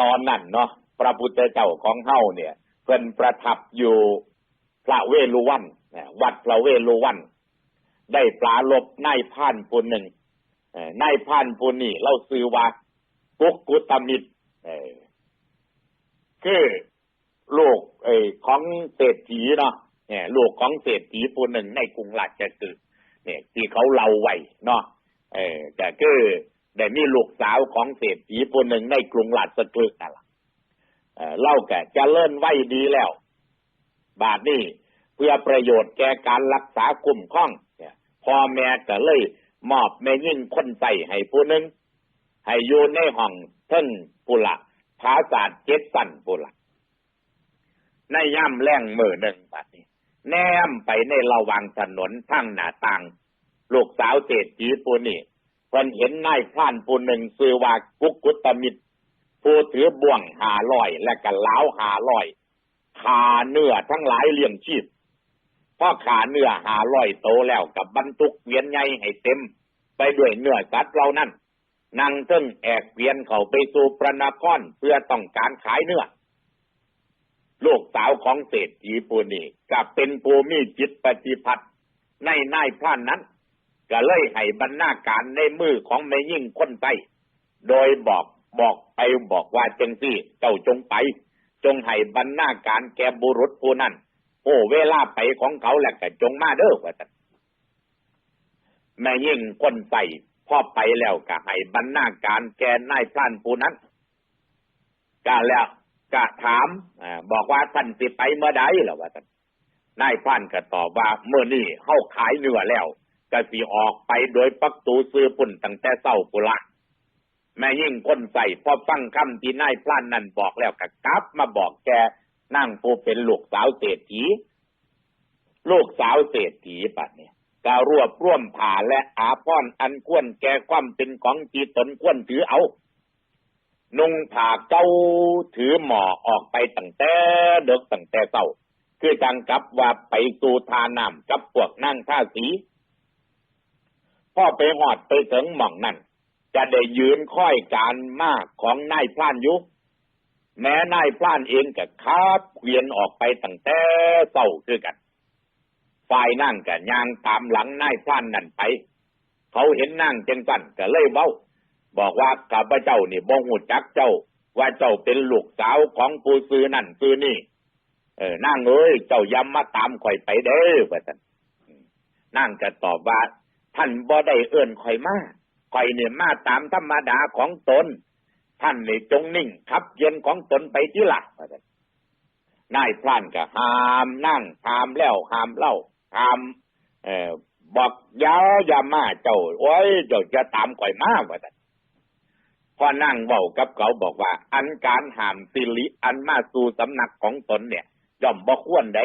ตอนนั้นเนาะพระพุทธเจ้าของเฮาเนี่ยเพิ่นประทับอยู่พระเวฬุวันวัดพระเวฬุวัน ได้ปลาลบนายพานผู้หนึ่งนายพานผู้นี้เราซื้อว่าปุกกุตมิตรคือลูกไอ้ของเศรษฐีเนาะเนี่ยลูกของเศรษฐีผู้หนึ่งในกรุงราชกฤห์เนี่ยที่เขาเล่าไว้เนาะเออแต่คือ ได้มีลูกสาวของเศรษฐีผู้หนึ่งในกรุงราชกฤห์นั่นแหละเล่าแก่จะเลิ่นไว้ดีแล้ว บาทนี้เพื่อประโยชน์แก่การรักษาคุ้มครองพ่อแม่ก็เลยมอบแม่ยิ่งคนใส่ให้ผู้หนึ่งให้อยู่ในห้องเท่งปุละภาษาเจ็ดสันปุละในย่ำแรงมือหนึ่งบาทนี้ แนมไปในระวังถนนทั้งหน้าต่าง ลูกสาวเศรษฐีปูนี่ พิ่นเห็นนายพรานปูหนึ่งซื้อว่ากุกกุตมิตร ผู้ถือบ่วงหาลอย และกันล้าวหาลอยขาเนื้อทั้งหลายเลี้ยงชีพพอขาเนื้อหาลอยโตแล้วกับบรรทุกเวียนใหญ่ให้เต็ม ไปด้วยเนื้อสัตว์เรานั่นนั่งตึ้งแอกเวียนเขาไปสู่ประนครเพื่อต้องการขายเนื้อลูกสาวของเศรษฐีปูนี่ก็เป็นผู้มีจิตปฏิพัติในนายพรานนั้น ก็เลยให้บรรณาการในมือของแม่ยิ่งคนใต้โดยบอกบอกไปบอกว่าจังซี่เจ้าจงไป จงให้บรรณาการแกบุรุษผู้นั้น โอ้เวลาไปของเขาแหละก็จงมาเด้อว่าแต่แม่ยิ่งคนใส่พ่อไปแล้วก็ให้บรรณาการแกนายพรานผู้นั้นก็แล้วก็ถามอบอกว่าท่านสิไปเมื่อใดหรอว่าท่านนายพรานก็ตอบว่าเมื่อนี้เข้าขายเนื้อแล้ว ก็สิออกไปโดยปักตูซื้อปุ่นตั้งแต่เศร้าปุละแม่ยิ่งคนใส่พอฟังคำที่นายพรานนั่นบอกแล้วก็กลับมาบอกแกนั่งผู้เป็นลูกสาวเศรษฐีลูกสาวเศรษฐีปัดเนี่ยก็รวบรวมผ่าและอาป้อนอันควรแก่ความเป็นของจีตนควรถือเอา นุ่งผ่าเก้าถือหมอออกไปตั้งแต่เด็กตั้งแต่เศร้า คือจังกับว่าไปสู่ทานามกับพวกนั่งท่าสี พ่อไปหอดไปถึงหม่องนั่นจะได้ยืนค่อยการมากของนายพลานยุแม้นายพลานเองกับคาบเกวียนออกไปตั้งแต่เศร้าคือกันฝ่ายนั่งกับยางตามหลังนายพลานนั่นไป เขาเห็นนั่งจังสันก็เลยเบ้า บอกว่าข้าพเจ้านี่บ่หูจักเจ้า ว่าเจ้าเป็นลูกสาวของผู้ซื้อนั่นซื้อนี่ เออนั่งเอ้ยเจ้าย้ำมาตามข่อยไปเด้อว่าท่านนั่งก็ตอบว่า ท่านบ่ได้เอื้อนข่อยมาข่อยเนี่ยมาตามธรรมดาของตน ท่านนี่จงนิ่งทับ เย็นของตนไปที่ละว่าท่านายพรานก็หามนั่งหามแล้วหามเล่าหาม เออบอกยาอย่ามาเจ้าโอ้ยเจ้าจะตามข่อยมาว่าท่านพอนั่งเว้ากับเขาบอกว่า อันการหามสิริอันมาสู่สำนักของตนเนี่ยย่อมบ่ควรได้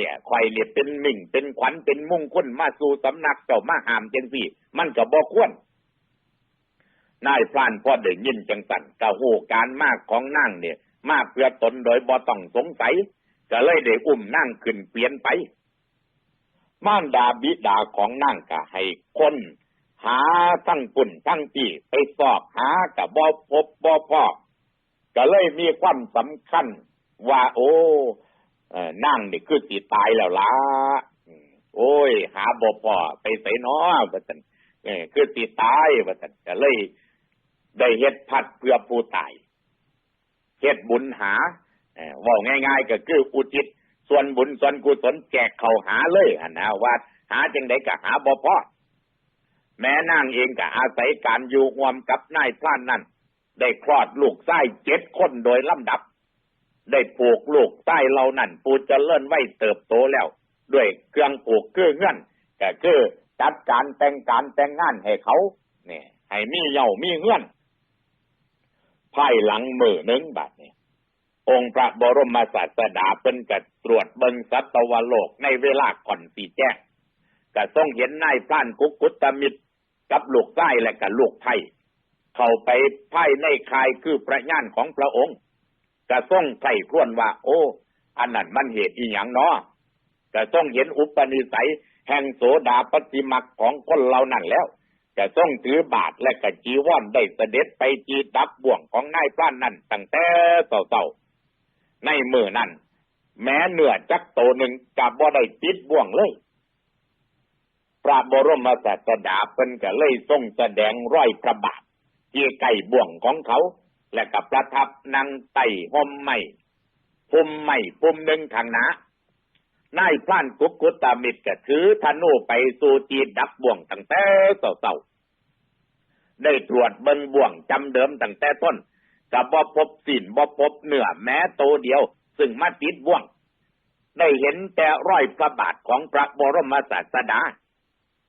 เนี่ยใครเนี่ยเป็นมิ่งเป็นขวัญเป็นมุ่งคุณมาสู่สำนักเจ้ามาหามจังสี่ มันก็บ่ควรนายพรานพอได้ยินจังสันกะโหการมากของนั่งเนี่ย มากเพื่อตนโดยบ่ต้องสงสัย ก็เลยได้อุ้มนั่งขึ้นเปลี่ยนไป ม่านดาบิดาของนั่งก็ให้คนหาทั้งปุ่นทั้งปีไปสอบหากับบอพบบอพอก็เลยมีความสำคัญ ว่าโอ้ นั่งนี่คือสิตายแล้วล่ะโอ้ย หาบอพอไปใส่น้อว่าสันคือสิตายว่าสันก็เลย ได้เฮ็ดพัดเพื่อผู้ตายเฮ็ดบุญหาว่าง่ายๆ ก็คืออุทิศส่วนบุญส่วนกุศลแจกเขาหาเลยนะว่าหาจังไดก็หาบ่พอแม่นางเองก็อาศัยการอยู่รวมกับนายพรานนั่นได้คลอดลูกไส้เจ็ดคนโดยลำดับ ได้ปลูกลูกไส้เรานั่นปูจะเลิ่อนไว้เติบโตแล้ว ด้วยเครื่องปลูกเกื้อเงื่อนก็คือจัดการแต่งการแต่งงานให้เขาเนี่ยให้มีเย่ามีเงื่อนภายหลังมือหนึ่งบาทเนี่ยองค์พระบรมศาสดาเป็นกัดตรวจเบิงสัตวโลกในเวลาก่อนสีแจ้งก็ต้องเห็นนายพรานกุกุตมิตรกับลูกไส้และกับลูกไผ่เข้าไปไพ่ในคายคือพระญาณของพระองค์ กระส่งไผ่ครวนว่า โอ้ อันนั้นมันเหตุอีหยังเนาะกระส่งเห็นอุปนิสัย แห่งโสดาปฏิมักของคนเรานั่นแล้วกจะทรงถือบาทและกะจีวรได้เสด็จไปจีดับบ่วงของนายพรานนั่นตั้งแต่เต่าๆในมือนั่นแม้เหนือจักโตหนึ่งกับบ่ได้ติดบ่วงเลยพระบรมศาสดาเพิ่นก็เลยทรงแสดงร้อยพระบาทที่ไก่บ่วงของเขา และกับประทับนั่งไต่ห่มไม่พุ่มไม่พุ่มหนึ่งทางหนานายพรานกุกกุตามิตรก็ถือธนูไปสู่จีดับบ่วงตั้งแต่เต่าๆได้ตรวจเบิ่งบ่วงจำเดิมตั้งแต่ต้นกับบ่พบสินบ่พบเนื้อแม้โตเดียว ซึ่งมาติดบ่วง ได้เห็นแต่ร้อยพระบาทของพระบรมศาสดา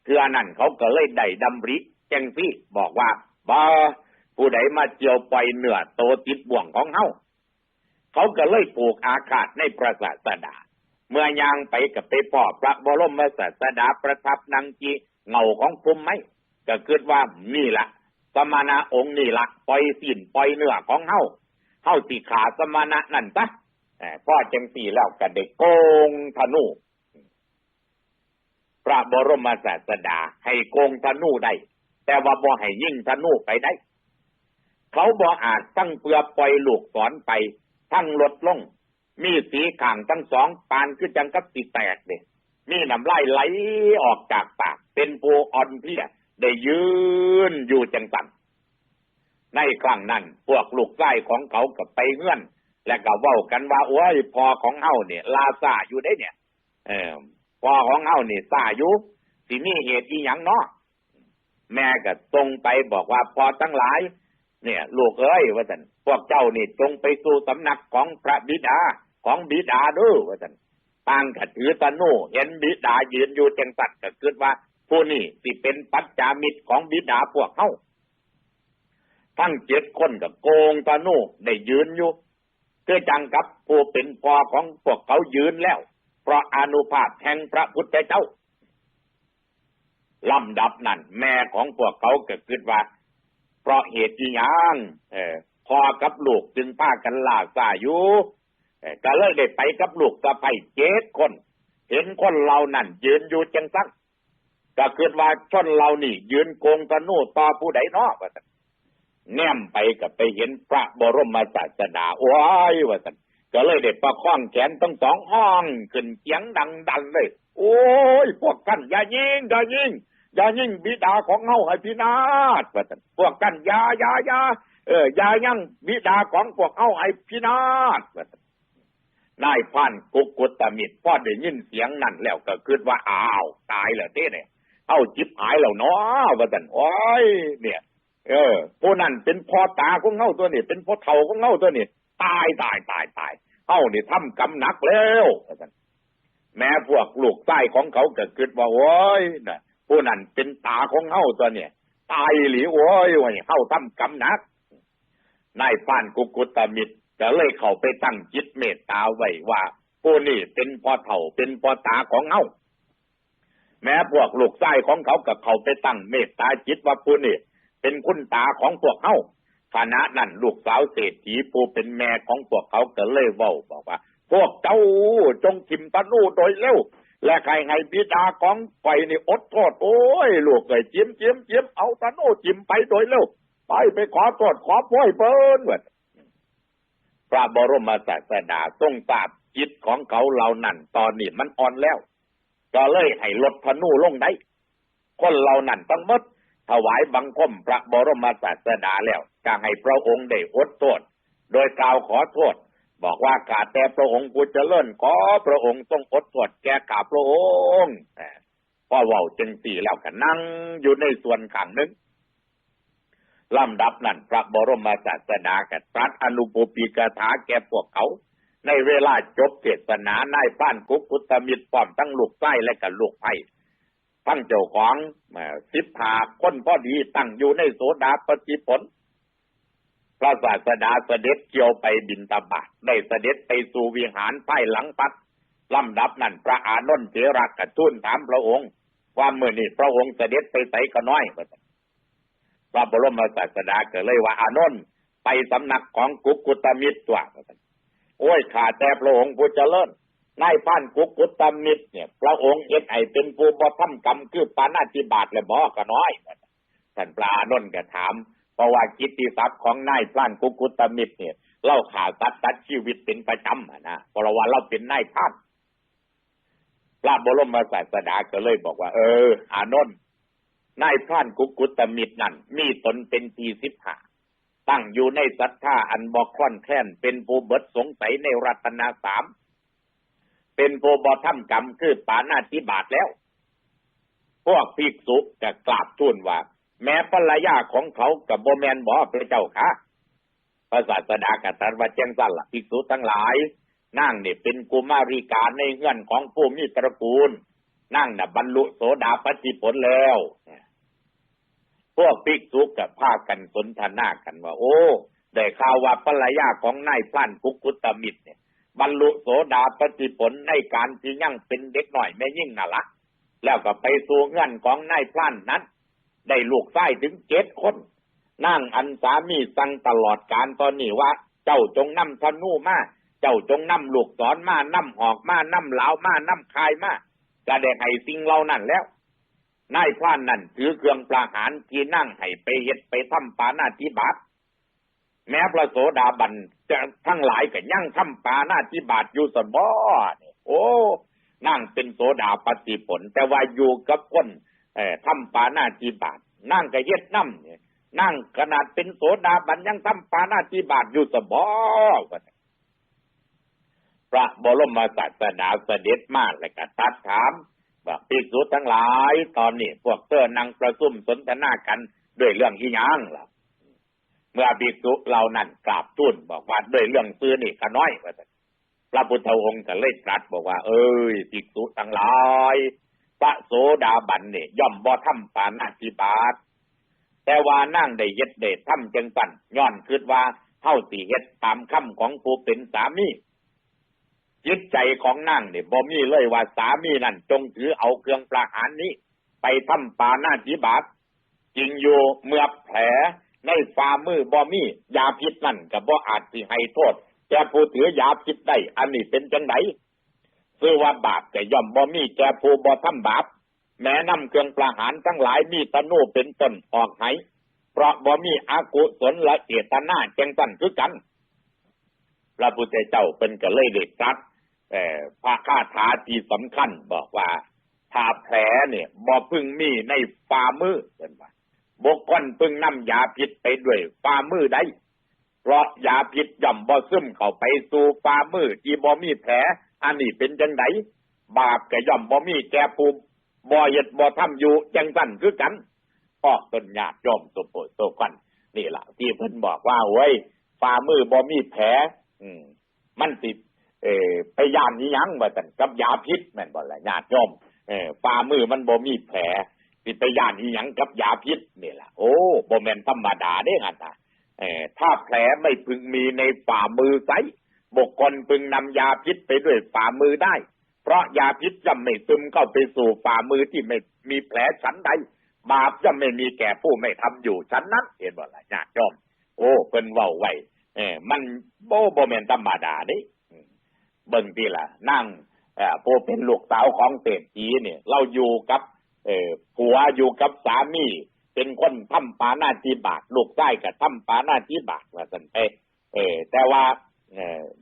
เทือนั่นเขาก็เลยได้ดำริแจงซี่บอกว่าบ่ ผู้ใดมาเจียวปล่อยเนื้อโตติดบ่วงของเฮาเขาก็เลยปลูกอาคาตในพระศาสดา เมื่อยางไปกับไปพ่อพระบรมศาสดาประทับนังจีเงาของภูมิไหมก็คิดว่านี่ละสมณะองค์นี่ละปล่อยสิ้นปล่อยเนื้อของเฮาเฮาสิขาสมณะนั่นซะพ่อจังสีแล้วก็ได้โกงธนูพระบรมศาสดาให้โกงธนูได้ แต่ว่าบ่ให้ยิ่งธนูไปได้ เขาบ่อาจตั้งเปลือปล่อยลูกศรไป ทั้งลดลง มีสีข่างทั้งสองปานคือจังกับสีแตกเด็มีน้ำลายไหลออกจากปาก เป็นโพอ่อนเพียได้ยืนอยู่จังสันในครั้งนั้น พวกลูกไส้ของเขากับไปเงื่อน และก็เว้ากันว่า โอ้ยพอของเฮาเนี่ย ลาซาอยู่ได้เนี่ย เออพอของเฮาเนี่ยซาอยู่สิมีเหตุอีหยังเนาะแม่ก็ตรงไปบอกว่าพอทั้งหลาย เนี่ยลูกเอ้ยว่าสันพวกเจ้านี่จงไปสู่สำนักของพระบิดาของบิดาด้วยว่าสันต่างกัถือตะนูเห็นบิดายืนอยู่จังสัตก็คิดว่าผู้นี้สิเป็นปัจจามิตรของบิดาพวกเขาทั้งเจ็ดคนกับโกงตะนูได้ยืนอยู่คือจังกับผู้เป็นพ่อของพวกเขายืนแล้ว เพราะอนุภาพแห่งพระพุทธเจ้าลำดับนั้นแม่ของพวกเขาก็คิดว่า เพราะเหตุยี่ยังเออพอกับลูกจึงพากันลาซาอยู่ก็เลยได้ไปกับลูกสะใภ้เจ็ดคน เห็นคนเรานั่นยืนอยู่จังสักก็คิดว่าชนเรานี่ ยืนโกงตะนู่ต่อผู้ใดเนาะว่าสันแนมไปกับไปเห็นพระบรมศาสดาโอ้ยว่าสันก็เลยได้ประคองแขนทั้งสองห้องขึ้นเสียงดังดันเลย โอ้ยพวกกันอย่ายิงอย่ายิง อย่ายิงบิดาของเฮาให้พินาศว่าสันพวกกันอย่าอย่าอย่าเอออย่ายังบิดาของพวกเฮาให้พินาศว่าสันนายพันกุกุตมิตรพอได้ยินเสียงนั่นแล้วก็คิดว่าอ้าวตายแล้วเต้เนี่ยเอาจิบหายแล้วเนาะว่าสันโอ้ยเนี่ย เออผู้นั้นเป็นพ่อตาของเฮาตัวนี้เป็นพ่อเฒ่าของเฮาตัวนี้ตายตายตายตายเฮานี่ทำกำหนักแล้วว่าสันแม้พวกลูกใต้ของเขาก็คิดว่าโอ้ยน่ะ ผู้นั้นเป็นตาของเฮาตัวเนี่ยตายหรือโอ้ยว่าเฮาทำกำหนักนายพันกุกุตมิตรก็เลยเข้าไปตั้งจิตเมตตาไว้ว่าผู้นี้เป็นพ่อเฒ่าเป็นพ่อตาของเฮาแม้พวกลูกชายของเขากับเขาไปตั้งเมตตาจิตว่าผู้นี้เป็นคุณตาของพวกเฮาขณะนั้นลูกสาวเศรษฐีผู้เป็นแม่ของพวกเขาก็เลยเว้าบอกว่า พวกเจ้าจงทิมตะนูโดยเร็ว และใครให้บิดาของไฟนี่อดโทษโอ้ยลูกเอ้ยจิ้มจิ้มจิ้มเอาตะนู่จิ้มไปโดยเร็วไปไปขอโทษขอโพยเปิ้นเว้ยพระบรมศาสดาทรงทราบจิตของเขาเหล่านั้นตอนนี้มันอ่อนแล้ว ก็เลยให้ลดธนูลงได้ คนเหล่านั้นต้องมดถวายบังคมพระบรมศาสดาแล้วก็ให้พระองค์ได้อดโทษ โดยกล่าวขอโทษ บอกว่าขาดแต่พระองค์ผู้เจริญขอพระองค์ทรงอดทษแก่ข้าพระองค์พอเว้าจึงสี่แล้วก็นั่งอยู่ในส่วนขังนึงลำดับนั้นพระบรมศาสดากัตรัสอนุปปีกถาแก่พวกเขา ในเวลาจบเทศนานายป้านกุกุตมิตรพร้อมทั้งลูกไส้และกับลูกไผ่ทั้งเจ้าของสิบหาคนพอดีตั้งอยู่ในโสดาปฏิผล พระศาสดาเสด็จเกียวไปบินตาบาได้เสด็จไปสู่วิหารป้ายหลังปัดลำดับนั้นพระอานนท์เจรักกระทุ่นถามพระองค์ ว่าเมื่อนี้พระองค์เสด็จไปใส่ก็น้อยพระบรมศาสดาก็เลยว่าอานนท์ไปสำนักของกุกุตมิตรตัวโอ้ยขาแต่พระองค์ผู้เจริญนายพันกุกุตมิตรเนี่ย พระองค์เอ็ดไอเป็นผู้บ่ทำกรรมคือปานาติบาตและบ่ก็น้อยท่านปลานนท์ก็ถาม เพราะว่ากิตติศัพท์ของนายพรานกุกุตมิตรเนี่ยเล่าข่าวตัดตัดชีวิตเป็นประจำอะนะเพราะว่าเราเป็นนายพรานพระบรมศาสดาก็เลยบอกว่า เออ อานนท์นายพรานกุกุตมิตรนั่นมีตนเป็นทีสิบหาตั้งอยู่ในศรัทธาอันบอกคล่อนแคล่นเป็นผู้เบิดสงสัยในรัตนาสามเป็นผู้บอทำกรรมคือปานาธิบาตแล้ว พวกภิกษุจะกราบทูลว่า แม้ภรรยาของเขากับโบแมนบอพระเจ้าค่ะพระศาสดากตรัสว่าเจ้งสั้นละภิกษุทั้งหลายนั่งเนี่ยเป็นกุมารีกาในเงื่อนของผู้มีตระกูล นั่งน่ะบรรลุโสดาปฏิผลแล้วพวกภิกษุกับพากันสนทนากันว่า โอ้ได้ข่าวว่าภรรยาของนายพรานกุกุตมิตรเนี่ย บรรลุโสดาปฏิผลในการที่ยั่งเป็นเด็กหน่อยแม่ยิ่งน่ะละแล้วก็ไปสู่เงื่อนของนายพรานนั้น ได้ลูกไส้ถึงเจ็ดคน นั่งอันสามีสั่งตลอดการตอนนี้ว่า เจ้าจงนำธนูมา เจ้าจงนำลูกศรมานำหอกมานำเหลามานำคายมาก็ได้ให้สิ่งเหล่านั้นแล้วนายพรานนั่นถือเครื่องประหารที่นั่งให้ไปเฮ็ดไปทำปานาธิบาตแม้พระโสดาบันจะทั้งหลายก็ยังทำปานาธิบาตอยู่สบอโอ้นั่งเป็นโสดาปฏิผล แต่ว่าอยู่กับคน ทำปานาธิบาตนั่งกับเฮ็ดน้ำเนี่ยนั่งขนาดเป็นโสดาบันยังทำปานาธิบาตอยู่สบอพระบรมศาสดาเสด็จมาแล้วก็ตัดถามว่าภิกษุทั้งหลาย ตอนนี้พวกเตอนั่งประซุ่มสนทนากันด้วยเรื่องที่ยังล่ะ เมื่อภิกษุเหล่านั้นกราบทูลบอกว่าด้วยเรื่องซื้อนี่ก็น้อยว่าพระพุทธองค์ก็เลยตรัสบอกว่า เอ้ยภิกษุทั้งหลาย พระโสดาบันเนี่ยย่อมบ่ทำปานาธิบาตแต่ว่านั่งได้เย็ดเดชทำจังสันย้อนคิดว่าเท่าสีเฮ็ดตามคำของผู้เป็นสามีจิตใจของนั่งเนี่ยบ่มีเลยว่าสามีนั่นจงถือเอาเครื่องประหารนี้ ไปทำปานาธิบาตจริงอยู่เมื่อแผลในฝ่ามือบ่มียาพิษนั่นก็บ่อาจสิให้โทษแก่ผู้ถือยาพิษได้ อันนี้เป็นจังได ซื้อว่าบาปแต่ย่อมบ่มีแก่ผู้บ่ทำบาป แม้นำเครื่องประหารทั้งหลายมีตะนูเป็นต้นออกไหเพราะบ่มีอากุศลและเจตนาจังสันคือกันพระพุทธเจ้าเป็นก็เลยเด็กตรัสเอ่พระคาถาที่สำคัญบอกว่าถ้าแผลเนี่ยบ่พึงมีในฝ่ามือเป็นว่าบุคคลพึงนำยาพิษไปด้วยฝ่ามือใดเพราะยาพิษย่อมบ่ซึมเข้าไปสู่ฝ่ามือที่บ่มีแผล อันนี้เป็นจังไดบาปก็ย่อมบ่มีแก่ผู้บ่เฮ็ดบ่ทำอยู่จังสั่นคือกันพอกต้นญาติโยมสุโปโตกันนี่ล่ะที่เพิ่นบอกว่าเว้ยฝ่ามือบ่มีแผลอืม มันสิเอ่อไปยานนี้ยังว่าซั่กับยาพิษแม่นบ่ละญาติโยมเออฝ่ามือมันบ่มีแผลสิไปยานอีหยังกับยาพิษนี่ล่ะโอ้บ่แม่นธรรมดาเด้หั่นน่ะเออถ้าแผลไม่พึงมีในฝ่ามือไส บุคคลพึงนำยาพิษไปด้วยฝ่ามือได้ เพราะยาพิษจะไม่ซึมเข้าไปสู่ฝ่ามือที่ไม่มีแผลชั้นใด บาปจะไม่มีแก่ผู้ไม่ทำอยู่ชั้นนั้นเห็นบ่ล่ะญาติโยมโอ้เพิ่นเว้าไว้เออมันโบบ่แม่นธรรมดาเด้เบิ่งทีล่ะนั่งเออผู้เป็นลูกสาวของเศรษฐีเนี่ย เราอยู่กับ เออผัวอยู่กับสามี เป็นคนทำปาหน้าธิบาตลูกใต้กับทำปาหน้าธิบาตว่าสันเปเออแต่ว่า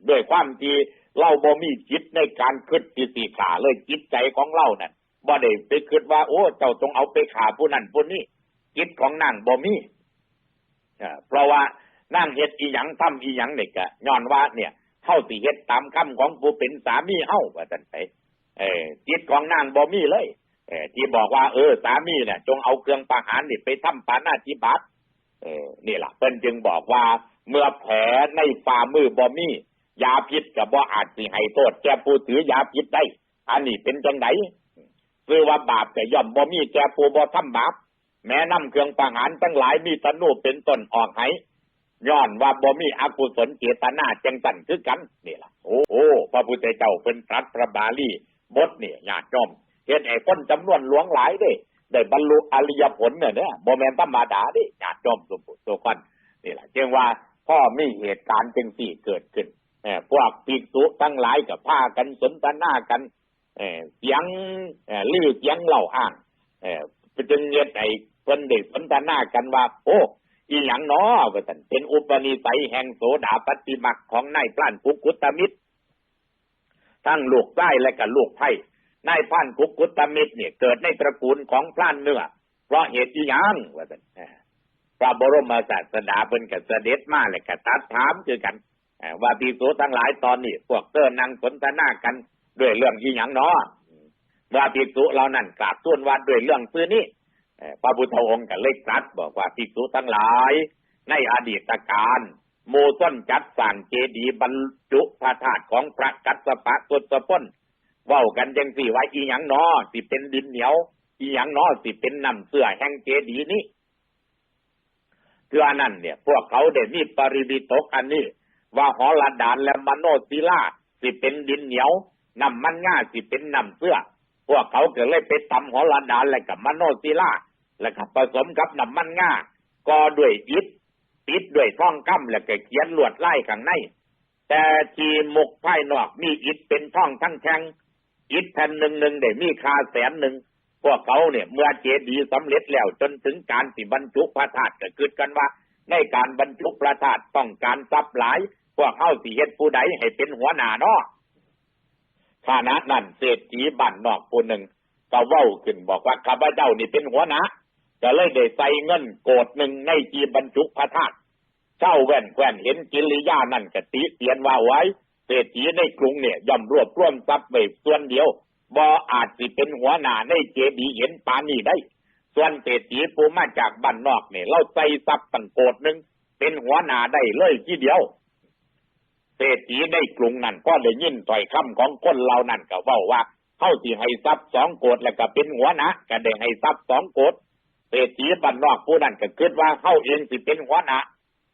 ด้วยความที่เราบ่มีจิตในการคิดสิสิขาเลยจิตใจของเรานั่นบ่ได้ไปคิดว่า โอ้เจ้าจงเอาไปขาผู้นั้นผู้นี้จิตของนางบ่มีเอ่อเพราะว่านั่งเฮ็ดอีหยังทำอีหยังเนี่ยก็ย้อนว่าเนี่ยเฮาสิเฮ็ดตามคำของผู้เป็นสามีเฮาว่าซั่นไปเออจิตของนางบ่มีเลยเออที่บอกว่า เออ สามีเนี่ยจงเอาเครื่องประหารนี่ไปทำปานาธิบาตเออนี่ล่ะเพิ่นจึงบอกว่า เมื่อแผลในฝ่ามือบ่มียาพิษก็บ่อาจสิให้โทษแก่ผู้ถือยาพิษได้ อันนี้เป็นจังไดซื้อว่าบาปก็ย่อมบ่มีแก่ผู้บ่ทำบาป แม้นำเครื่องประหารทั้งหลายมีตะนูเป็นต้นออกให้ย้อนว่าบ่มีอกุศลเจตนาจังสันคือกันนี่ล่ะโอ้โอ้พระพุทธเจ้าเป็นตรัสพระบาลีบทนี่ญาติโยมเห็นไอ้คนจำนวนหลวงหลายเด้ได้บรรลุอริยผลเนี่ยเนี่ยบ่แม่นธรรมดาเด้ญาติโยมสุปุสุคนนี่แหละจึงว่า พ่อมีเหตุการณ์จังสี่เกิดขึ้นเออพวกภิกษุทั้งหลายกับพากันสนทนากันเออเสียงเออลือเสียงเล่าอ้างเออจึงเฮ็ดไอ้พพิ่นได้สนทนากันว่า โอ้อีหยังน้อว่าซั่นเป็นอุปนิสัยแห่งโสดาปฏิมักของนายพรานกุกุตมิตร ทั้งลูกใต้และก็ลูกไผ่นายพรานกุกุตมิตรเนี่ยเกิดในตระกูลของพรานเนื้อเพราะเหตุอีหยังว่าซั่น พระบรมศาสดาเพิ่นก็เสด็จมาแล้วก็ตัดถามคือกันว่าภิกษุทั้งหลายตอนนี้พวกเต้อนั่งสนทนากันด้วยเรื่องอีหยังเนาะว่าภิกษุเรานั่นกราบต้นวัดด้วยเรื่องซื้อนี้พระพุทธองค์ก็เลยตรัสบอกว่าภิกษุทั้งหลาย ในอดีตการโมส้นจัดสร้างเจดีย์บรรจุพระธาตุของพระกัสสปะตสปนเว้ากันจังสี่ว่าอีหยังนาะสิเป็นดินเหนียว อีหยังนาะสิเป็นน้ำเสื้อแห่งเจดีย์นี้ คืออันนั้นเนี่ย พวกเขาได้มีปริบิตกอันนี้ ว่าหอลดานและมโนศิลาสิเป็นดินเหนียวน้ำมันง่าสิเป็นน้ำเสื้อ พวกเขาก็เลยไปทำหอลดานและกับมโนศิลาแล้วก็ผสมกับน้ำมันง่าก็ด้วยอิฐติดด้วยท่องคำแล้วก็เขียนลวดไล่ข้างใน แต่ทีมุกภายนอกมีอิฐเป็นท่องทั้งแทงอิฐแผ่นหนึ่งหนึ่งได้มีคาแสนหนึ่ง พวกเขาเนี่ยเมื่อเจดีย์สำเร็จแล้ว จนถึงการสิบรรจุพระธาตุก็คิดกันว่า ในการบรรจุพระธาตุต้องการทรัพย์หลาย พวกเขาสิเฮ็ดผู้ใดให้เป็นหัวหน้าเนาะขณะนั้นเศรษฐีบ้านนอกผู้หนึ่งก็เว้าขึ้นบอกว่าข้าพเจ้านี่เป็นหัวหน้าก็เลยได้ใส่เงินโกดหนึ่งในจีบรรจุพระธาตุเจ้าแว่นแควนเห็นกิริยานั่นกติเตียนว่าไว้เศรษฐีในกรุงเนี่ยย่อมรวบรวมทรัพย์ไว้ส่วนเดียว บ่อาจสิเป็นหัวหน้าในเจดีเห็นปานนี้ได้ ส่วนเศรษฐีผู้มาจากบ้านนอกเนี่ยเราใส่ทรัพย์ตั้งโกดหนึ่งเป็นหัวหน้าได้เลยทีเดียวเศรษฐีในกรุงนั่นก็ได้ยินถ้อยคำของคนเหล่านั้นก็ว้าว่าเข้าสิให้ทรัพย์สองโกดแล้วก็เป็นหัวหน้าก็ได้ให้ทรัพย์สองโกดเศรษฐีบ้านนอกผู้นั้นก็คิดว่าเข้าเองสิเป็นหัวหน้า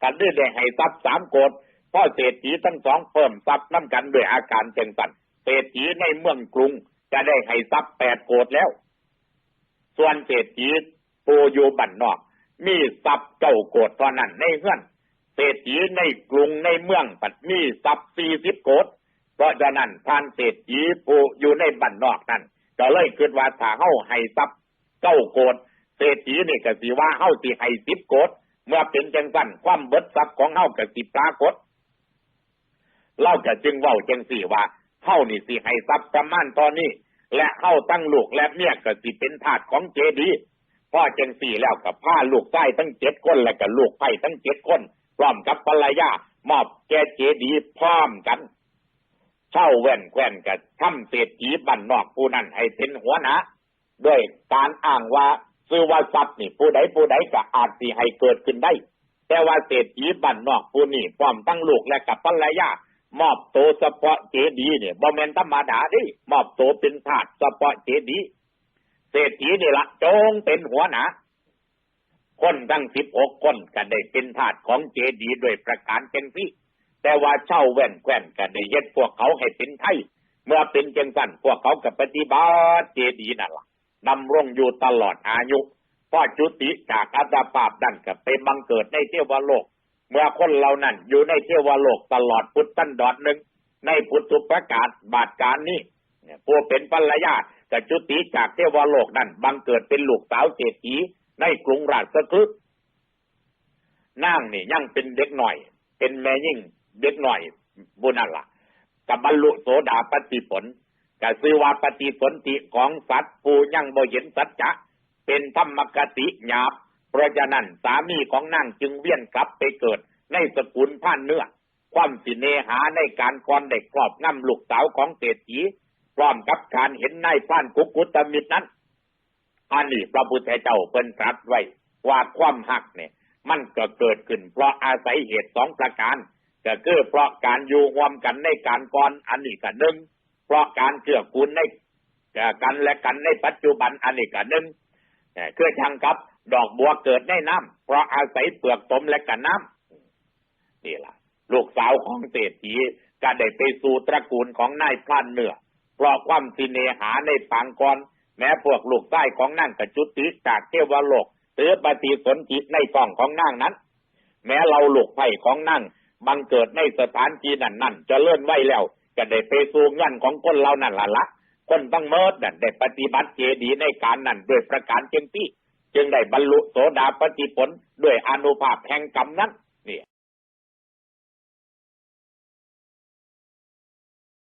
กันด้วยได้ให้ทรัพย์สามโกดพ่อเศรษฐีทั้งสองเพิ่มทรัพย์น้ำกันด้วยอาการเจงสันเศรษฐีในเมืองกรุง จะได้ให้ทรัพย์แปดโกดแล้ว ส่วนเศรษฐีปูอยู่บ้านนอก มีทรัพย์เก้าโกดเท่านั้นในเฮือนเศรษฐีในกรุงในเมืองปัดมีทรัพย์สี่สิบโกดเพราะฉะนั้นท่านเศรษฐีปูอยู่ในบ้านนอกนั่นก็เลยคิดว่าถ้าเฮาให้ทรัพย์เก้าโกดเศรษฐีนี่ก็สิว่าเฮาสิให้สิบโกดเมื่อเป็นจังสั้นความเบิดทรัพย์ของเฮาก็สิปรากฏเล่าก็จึงเว้าจังสี่ว่า เฮานี่สิให้ทรัพย์ประมาณตอนนี้ และเฮาตั้งลูกและเมียก็สิเป็นทาสของเจดีพ่อจังสี่แล้วกับผ้าลูกใต้ทั้งเจ็ดคนและกับลูกไผ่ทั้งเจ็ดคนพร้อมกับภรรยามอบแก่เจดีพร้อมกันเช่าแว่นแควนกับทำเศรษฐีบ้านนอกผู้นั้นให้เป็นหัวหน้าด้วยการอ้างว่าซื้อว่าทรัพย์นี่ผู้ใดผู้ใดก็อาจสิให้เกิดขึ้นได้ แต่ว่าเศรษฐีบ้านนอกผู้นี้พร้อมตั้งลูกและกับภรรยา มอบโตเฉพาะเจดีเนี่ยบ่แมนธรรมดาดิมอบโตเป็นทาสเฉพาะเจดีเศรษฐีนี่ละจงเป็นหัวหน้าคนทั้งสิบหกคนก็ได้เป็นทาสของเจดีด้วยประการเจงซี่แต่ว่าเช่าแว่นแควนก็ได้เย็ดพวกเขาให้เป็นไทยเมื่อเป็นเจงสันพวกเขากับปฏิบัติเจดีนั่นละนำรงอยู่ตลอดอายุพ่อจุติจากอัตภาพดันกับไปบังเกิดในเทวโลก เมื่อคนเรานั่นอยู่ในเทวโลกตลอดพุทธันดรหนึ่ง ในพุทธุประกาศบาทการนี้ผู้เป็นภรรยากับจุติจากเทวโลกนั่นบังเกิดเป็นลูกสาวเศรษฐีในกรุงราชคฤห์นั่งนี่ยังเป็นเด็กหน่อย เป็นแม่ยิ่งเด็กหน่อยบุญละกับบรรลุโสดาปฏิผลกับซื้อว่าปฏิสนติของสัตว์ผู้ยังบ่เห็นสัจจะเป็นธรรมกติหยาบ เพราะฉะนั้นสามีของนางจึงเวียนกลับไปเกิด ในสกุลผ่านเนื้อ ความสิเนหาในการกรเด็กครอบงำลูกสาวของเศรษฐีพร้อมกับการเห็นนายผ่านกุกุตมิตรนั้นอันนี้พระพุทธเจ้าเป็นตรัสไว้ ว่าความหักเนี่ย มันก็เกิดขึ้น เพราะอาศัยเหตุสองประการก็คือเพราะการอยู่รวมกันในการกรอันนี้ก็หนึ่งเพราะการเกื้อกูลในกันและกันในปัจจุบันอันนี้ก็หนึ่งคือทางกับ ดอกบัวเกิดในน้ำเพราะอาศัยเปลือกตมและกันน้ำนี่ล่ะ ลูกสาวของเศรษฐีก็ได้ไปสู่ตระกูลของนายพรานเนื้อเพราะความสิเนหาในปางกร แม้พวกลูกใต้ของนั่งกระจุติจากเทวโลกหรือปฏิสนธิในกล่องของนั่งนั้น แม้เราลูกไผ่ของนั่งบังเกิดในสถานที่นั่นนั่นจะเลื่อนไว้แล้วก็ได้ไปสู่เงินของคนเรานั่นละละคนต้งเมิดนั่นได้ปฏิบัติเจดีในการนั่นด้วยประการเจงที่ จึงได้บรรลุโสดาปฏิผลด้วยอนุภาพแห่งกรรมนั้นนี่